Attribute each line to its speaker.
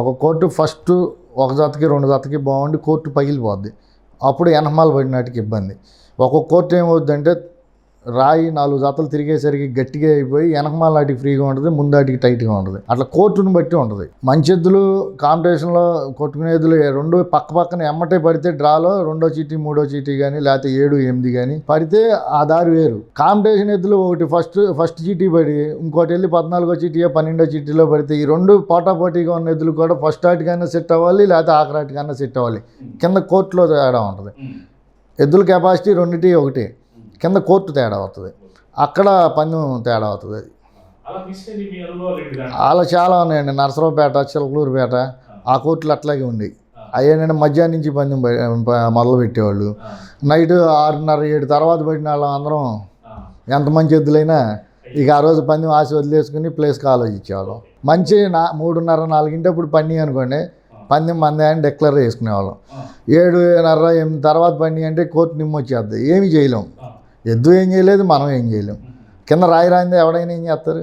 Speaker 1: ఒక court first ఒక జాతకి రెండు జాతకి బాగుండి కోర్టు పగిలిపోద్ది. అప్పుడు ఎనమాల పడినాటికి ఇబ్బంది. ఒక్కొక్క కోర్టు ఏమవుద్దంటే రాయి నాలుగు జతలు తిరిగేసరికి గట్టిగా అయిపోయి వెనకమాల నాటికి ఫ్రీగా ఉంటుంది ముందాటికి టైట్గా ఉంటుంది. అట్లా కోర్టును బట్టి ఉంటుంది. మంచి ఎద్దులు కాంపిటీషన్లో కొట్టుకునే ఎద్దులు రెండు పక్క పక్కన ఎమ్మటే పడితే డ్రాలో రెండో చీటీ మూడో చీటీ కానీ లేకపోతే ఏడు ఎనిమిది కానీ పడితే ఆ దారి వేరు. కాంపిటీషన్ ఎద్దులు ఒకటి ఫస్ట్ ఫస్ట్ చీటీ పడి ఇంకోటి వెళ్ళి పద్నాలుగో చీటీ పన్నెండో చీటీలో పడితే ఈ రెండు పోటాపోటీగా ఉన్న ఎద్దులు కూడా ఫస్ట్ ఆటికైనా సెట్ అవ్వాలి లేకపోతే ఆఖరాటికైనా సెట్ అవ్వాలి. కింద కోర్టులో తేడా ఉంటుంది. ఎద్దుల కెపాసిటీ రెండింటి ఒకటి. కింద కోర్టు తేడా అవుతుంది. అక్కడ పందెం తేడా అవుతుంది.
Speaker 2: అలా
Speaker 1: చాలా ఉన్నాయండి. నరసరావుపేట చిలకలూరుపేట ఆ కోర్టులు అట్లాగే ఉంది అయ్యేనంటే మధ్యాహ్నం నుంచి పందెం మొదలు పెట్టేవాళ్ళు నైట్ ఆరున్నర ఏడు తర్వాత పడిన వాళ్ళం అందరం ఎంత మంచి ఎద్దులైనా ఇక ఆ రోజు పందెం ఆశ వదిలేసుకుని ప్లేస్కి ఆలోచించేవాళ్ళం మంచి నా మూడున్నర నాలుగింటప్పుడు పండి అనుకోండి పందెం మందే అని డిక్లేర్ చేసుకునేవాళ్ళం. ఏడున్నర ఎనిమిది తర్వాత పండి అంటే కోర్టు నిమ్మొచ్చేద్ది. ఏమి చేయలేం. എന്തു കഴിഞ്ഞാലും അത് മനം കഴിഞ്ഞാലും കിണറായിരാന്റെ അവിടെ ഇനി ഇനി അത്ര